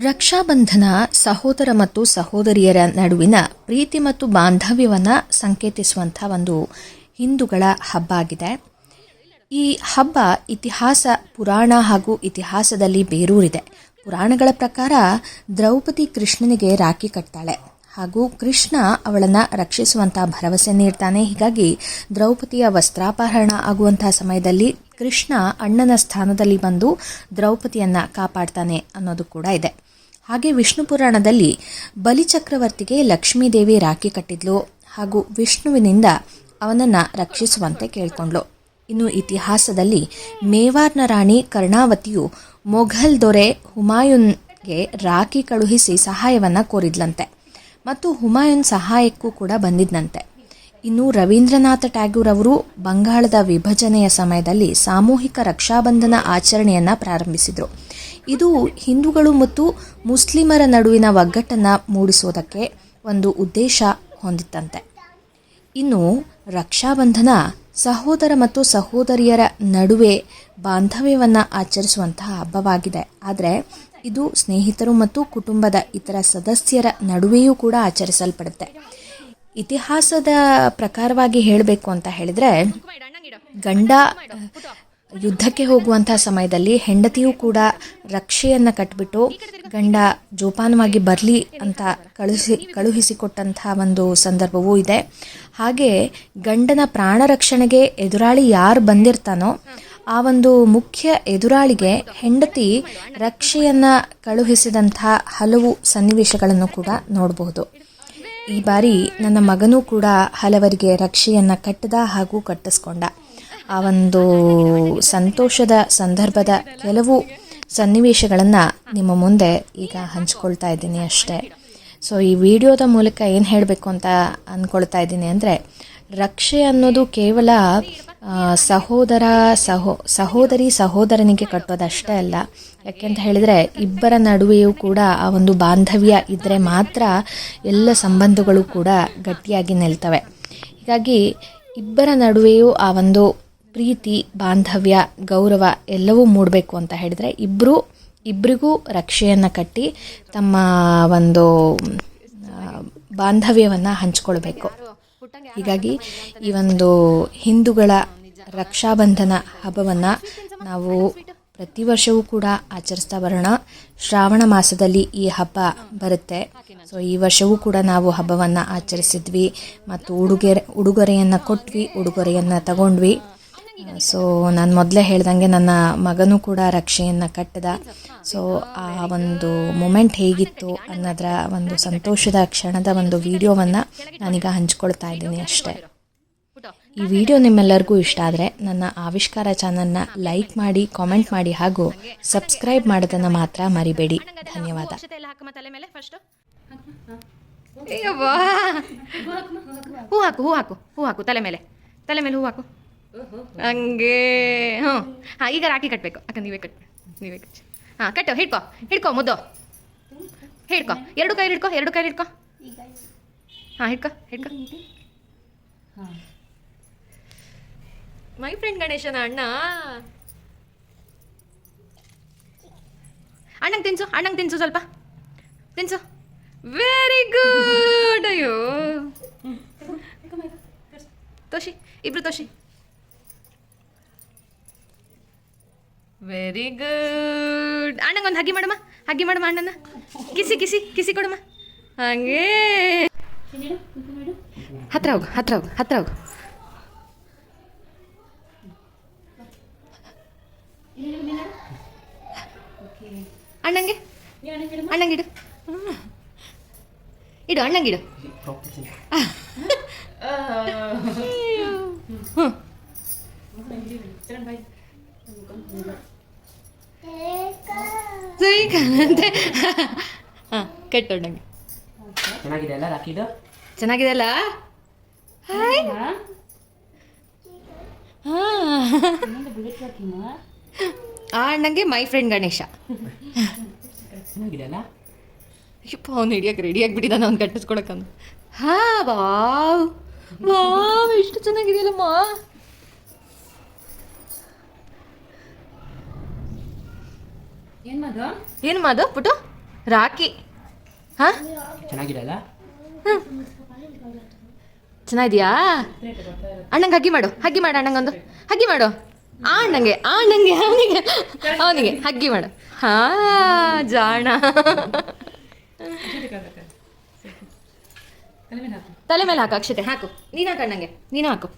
ರಕ್ಷಾಬಂಧನ ಸಹೋದರ ಮತ್ತು ಸಹೋದರಿಯರ ನಡುವಿನ ಪ್ರೀತಿ ಮತ್ತು ಬಾಂಧವ್ಯವನ್ನು ಸಂಕೇತಿಸುವಂಥ ಒಂದು ಹಿಂದೂಗಳ ಹಬ್ಬ ಆಗಿದೆ. ಈ ಹಬ್ಬ ಇತಿಹಾಸ, ಪುರಾಣ ಹಾಗೂ ಇತಿಹಾಸದಲ್ಲಿ ಬೇರೂರಿದೆ. ಪುರಾಣಗಳ ಪ್ರಕಾರ ದ್ರೌಪದಿ ಕೃಷ್ಣನಿಗೆ ರಾಖಿ ಕಟ್ತಾಳೆ. ಹಾಗೂ ಕೃಷ್ಣ ಅವಳನ್ನು ರಕ್ಷಿಸುವಂಥ ಭರವಸೆ ನೀಡ್ತಾನೆ. ಹೀಗಾಗಿ ದ್ರೌಪದಿಯ ವಸ್ತ್ರಾಪಹರಣ ಆಗುವಂಥ ಸಮಯದಲ್ಲಿ ಕೃಷ್ಣ ಅಣ್ಣನ ಸ್ಥಾನದಲ್ಲಿ ಬಂದು ದ್ರೌಪದಿಯನ್ನು ಕಾಪಾಡ್ತಾನೆ ಅನ್ನೋದು ಕೂಡ ಇದೆ. ಹಾಗೆ ವಿಷ್ಣು ಪುರಾಣದಲ್ಲಿ ಬಲಿಚಕ್ರವರ್ತಿಗೆ ಲಕ್ಷ್ಮೀದೇವಿ ರಾಖಿ ಕಟ್ಟಿದ್ಲು. ಹಾಗೂ ವಿಷ್ಣುವಿನಿಂದ ಅವನನ್ನು ರಕ್ಷಿಸುವಂತೆ ಕೇಳಿಕೊಂಡ್ಲು. ಇನ್ನು ಇತಿಹಾಸದಲ್ಲಿ ಮೇವಾರ್ನ ರಾಣಿ ಕರ್ಣಾವತಿಯು ಮೊಘಲ್ ದೊರೆ ಹುಮಾಯೂನ್ಗೆ ರಾಖಿ ಕಳುಹಿಸಿ ಸಹಾಯವನ್ನು ಕೋರಿದ್ಲಂತೆ. ಮತ್ತು ಹುಮಾಯೂನ್ ಸಹಾಯಕ್ಕೂ ಕೂಡ ಬಂದಿದ್ನಂತೆ. ಇನ್ನು ರವೀಂದ್ರನಾಥ ಟ್ಯಾಗೂರ್ ಅವರು ಬಂಗಾಳದ ವಿಭಜನೆಯ ಸಮಯದಲ್ಲಿ ಸಾಮೂಹಿಕ ರಕ್ಷಾಬಂಧನ ಆಚರಣೆಯನ್ನ ಪ್ರಾರಂಭಿಸಿದರು. ಇದು ಹಿಂದೂಗಳು ಮತ್ತು ಮುಸ್ಲಿಮರ ನಡುವಿನ ಒಗ್ಗಟ್ಟನ್ನು ಮೂಡಿಸೋದಕ್ಕೆ ಒಂದು ಉದ್ದೇಶ ಹೊಂದಿತ್ತಂತೆ. ಇನ್ನು ರಕ್ಷಾಬಂಧನ ಸಹೋದರ ಮತ್ತು ಸಹೋದರಿಯರ ನಡುವೆ ಬಾಂಧವ್ಯವನ್ನು ಆಚರಿಸುವಂತಹ ಹಬ್ಬವಾಗಿದೆ. ಆದರೆ ಇದು ಸ್ನೇಹಿತರು ಮತ್ತು ಕುಟುಂಬದ ಇತರ ಸದಸ್ಯರ ನಡುವೆಯೂ ಕೂಡ ಆಚರಿಸಲ್ಪಡುತ್ತೆ. ಇತಿಹಾಸದ ಪ್ರಕಾರವಾಗಿ ಹೇಳಬೇಕು ಅಂತ ಹೇಳಿದ್ರೆ, ಗಂಡ ಯುದ್ಧಕ್ಕೆ ಹೋಗುವಂತಹ ಸಮಯದಲ್ಲಿ ಹೆಂಡತಿಯೂ ಕೂಡ ರಕ್ಷೆಯನ್ನು ಕಟ್ಬಿಟ್ಟು ಗಂಡ ಜೋಪಾನವಾಗಿ ಬರಲಿ ಅಂತ ಕಳುಹಿಸಿ, ಕಳುಹಿಸಿಕೊಟ್ಟಂತಹ ಒಂದು ಸಂದರ್ಭವೂ ಇದೆ. ಹಾಗೆ ಗಂಡನ ಪ್ರಾಣ ರಕ್ಷಣೆಗೆ ಎದುರಾಳಿ ಯಾರು ಬಂದಿರ್ತಾನೋ ಆ ಒಂದು ಮುಖ್ಯ ಎದುರಾಳಿಗೆ ಹೆಂಡತಿ ರಕ್ಷೆಯನ್ನ ಕಳುಹಿಸಿದಂಥ ಹಲವು ಸನ್ನಿವೇಶಗಳನ್ನು ಕೂಡ ನೋಡಬಹುದು ಈ ಬಾರಿ ನನ್ನ ಮಗನೂ ಕೂಡ ಹಲವರಿಗೆ ರಕ್ಷೆಯನ್ನು ಕಟ್ಟದ ಹಾಗೂ ಕಟ್ಟಿಸ್ಕೊಂಡ. ಆ ಒಂದು ಸಂತೋಷದ ಸಂದರ್ಭದ ಕೆಲವು ಸನ್ನಿವೇಶಗಳನ್ನು ನಿಮ್ಮ ಮುಂದೆ ಈಗ ಹಂಚ್ಕೊಳ್ತಾ ಇದ್ದೀನಿ ಅಷ್ಟೇ. ಸೊ ಈ ವಿಡಿಯೋದ ಮೂಲಕ ಏನು ಹೇಳಬೇಕು ಅಂತ ಅಂದ್ಕೊಳ್ತಾ ಇದ್ದೀನಿ ಅಂದರೆ, ರಕ್ಷೆ ಅನ್ನೋದು ಕೇವಲ ಸಹೋದರ, ಸಹೋ, ಸಹೋದರಿ, ಸಹೋದರನಿಗೆ ಕಟ್ಟೋದಷ್ಟೇ ಅಲ್ಲ. ಯಾಕೆಂತ ಹೇಳಿದರೆ ಇಬ್ಬರ ನಡುವೆಯೂ ಕೂಡ ಆ ಒಂದು ಬಾಂಧವ್ಯ ಇದ್ದರೆ ಮಾತ್ರ ಎಲ್ಲ ಸಂಬಂಧಗಳು ಕೂಡ ಗಟ್ಟಿಯಾಗಿ ನಿಲ್ತವೆ. ಹೀಗಾಗಿ ಇಬ್ಬರ ನಡುವೆಯೂ ಆ ಒಂದು ಪ್ರೀತಿ, ಬಾಂಧವ್ಯ, ಗೌರವ ಎಲ್ಲವೂ ಮೂಡಬೇಕು ಅಂತ ಹೇಳಿದರೆ ಇಬ್ಬರು ಇಬ್ಬರಿಗೂ ರಕ್ಷೆಯನ್ನು ಕಟ್ಟಿ ತಮ್ಮ ಒಂದು ಬಾಂಧವ್ಯವನ್ನು ಹಂಚ್ಕೊಳ್ಬೇಕು. ಹೀಗಾಗಿ ಈ ಒಂದು ಹಿಂದೂಗಳ ರಕ್ಷಾಬಂಧನ ಹಬ್ಬವನ್ನು ನಾವು ಪ್ರತಿ ವರ್ಷವೂ ಕೂಡ ಆಚರಿಸ್ತಾ ಬರೋಣ. ಶ್ರಾವಣ ಮಾಸದಲ್ಲಿ ಈ ಹಬ್ಬ ಬರುತ್ತೆ. ಸೊ ಈ ವರ್ಷವೂ ಕೂಡ ನಾವು ಹಬ್ಬವನ್ನು ಆಚರಿಸಿದ್ವಿ. ಮತ್ತು ಉಡುಗೆ ಉಡುಗೊರೆಯನ್ನು ಕೊಟ್ವಿ ಉಡುಗೊರೆಯನ್ನು ತಗೊಂಡ್ವಿ. ಸೊ ನಾನು ಮೊದಲೇ ಹೇಳ್ದಂಗೆ ನನ್ನ ಮಗನೂ ಕೂಡ ರಕ್ಷೆಯನ್ನು ಕಟ್ಟಿದ. ಸೊ ಆ ಒಂದು ಮೂಮೆಂಟ್ ಹೇಗಿತ್ತು ಅನ್ನೋದರ ಒಂದು ಸಂತೋಷದ ಕ್ಷಣದ ಒಂದು ವಿಡಿಯೋವನ್ನು ನಾನೀಗ ಹಂಚ್ಕೊಳ್ತಾ ಇದ್ದೀನಿ ಅಷ್ಟೇ. ಈ ವಿಡಿಯೋ ನಿಮ್ಮೆಲ್ಲರಿಗೂ ಇಷ್ಟ ಆದರೆ ನನ್ನ ಆವಿಷ್ಕಾರ ಚಾನಲ್ನ ಲೈಕ್ ಮಾಡಿ ಕಾಮೆಂಟ್ ಮಾಡಿ ಹಾಗೂ ಸಬ್ಸ್ಕ್ರೈಬ್ ಮಾಡೋದನ್ನು ಮಾತ್ರ ಮರಿಬೇಡಿ. ಧನ್ಯವಾದ. ಹೂ ಹಾಕು ಹೂ ಹಾಕು ಹೂ ಹಾಕು, ತಲೆ ಮೇಲೆ. ತಲೆ ಮೇಲೆ ಹೂ ಹಾಕು. ಹಂಗೆ ಹ್ಞೂ. ಹಾಂ ಈಗ ರಾಖಿ ಕಟ್ಟಬೇಕು ಅಕ್ಕ ನೀವೇ ಕಟ್ ನೀವೇ ಕಟ್. ಹಾಂ ಕಟ್ಟು ಹಿಡ್ಕೊ ಹಿಡ್ಕೊ ಮುದ್ದು. ಹಿಡ್ಕೊ ಎರಡು ಕೈ ಹಿಡ್ಕೊ ಎರಡು ಕೈ ಹಿಡ್ಕೊ. ಹಾಂ ಹಿಡ್ಕೊ ಹಿಡ್ಕೊ. ಮೈ ಫ್ರೆಂಡ್ ಗಣೇಶನ ಅಣ್ಣ. ಅಣ್ಣಂಗೆ ತಿನ್ಸು ಅಣ್ಣಂಗೆ ತಿನ್ಸು ಸ್ವಲ್ಪ. ತಿನ್ಸು. ವೆರಿ ಗುಡ್ ಅಯ್ಯೋ. ತೋಷಿ ಇಬ್ರು ತೋಷಿ. ವೆರಿ ಗುಡ್ ಅಣ್ಣಂಗೊಂದು ಹಗ್ಗಿ ಮಾಡಮ್ಮ ಹಗ್ಗಿ ಮಾಡಮ್ಮ ಅಣ್ಣನ ಕಿಸಿ ಕಿಸಿ ಕಿಸಿ ಕೊಡಮ್ಮ. ಹಂಗೆ. ಹತ್ರ ಹೋಗು ಹತ್ರ ಹೋಗು ಹತ್ರ ಹೋಗು. ಅಣ್ಣಂಗೆ? ಅಣ್ಣಂಗಿಡು ಇಡು. ಅಣ್ಣಂಗಿಡು ಸರಿ ಕಾಣಂತೆ ಹಾಂ ಚೆನ್ನಾಗಿದೆ ಅಲ್ಲ ರಾಕಿದು? ಚೆನ್ನಾಗಿದೆ ಅಲ್ಲ? ಹಾಯ್ ಆ ಅಣ್ಣಂಗೆ ಮೈ ಫ್ರೆಂಡ್ ಗಣೇಶ. ಚೆನ್ನಾಗಿದೆ ಅಲ್ಲ? ಯಪ್ಪ ಅವ್ನು ಹಿಡಿಯಕ್ಕೆ ರೆಡಿ ಆಗಿಬಿಟ್ಟಿದ್ದಾನೆ ಅವ್ನು ಕಟ್ಟಿಸ್ಕೊಳಕ್ಕಂದು ಹಾ ವಾವ್. ವಾವ್ ಎಷ್ಟು ಚೆನ್ನಾಗಿದೆಯಲ್ಲಮ್ಮ. ಏನ್ ಮಾದು ಪುಟ್ಟು ರಾಖಿ. ಹಾಂ? ಚೆನ್ನಾಗಿರಲ್ಲ? ಚೆನ್ನಾಗಿದೆಯಾ? ಅಣ್ಣಂಗೆ ಹಗ್ಗಿ ಮಾಡು. ಹಗ್ಗಿ ಮಾಡು ಅಣ್ಣಂಗೊಂದು. ಹಗ್ಗಿ ಮಾಡು. ಆ ಅಣ್ಣಂಗೆ ಆ ಅಣ್ಣಂಗೆ ಅವನಿಗೆ. ಅವನಿಗೆ ಹಗ್ಗಿ ಮಾಡು. ಹಾ ಜಾಣ. ತಲೆ ಮೇಲೆ ಹಾಕು ತಲೆ ಮೇಲೆ ಹಾಕು ಅಕ್ಷತೆ. ಹಾಕು. ನೀನು ಹಾಕು ಅಣ್ಣಂಗೆ. ನೀನು ಹಾಕು.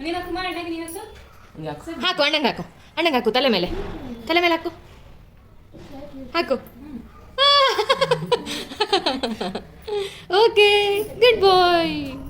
ನಾನು ಹಾಕು ಮಾಡಿ ನೀನು ಹಾಕು. ಹಾಕು ಅಣ್ಣಂಗೆ ಹಾಕು. ಅಣ್ಣಂಗೆ ಹಾಕು ತಲೆ ಮೇಲೆ. ತಲೆ ಮೇಲೆ ಹಾಕು. ಹಾಕು. ಓಕೆ ಗುಡ್ ಬಾಯ್.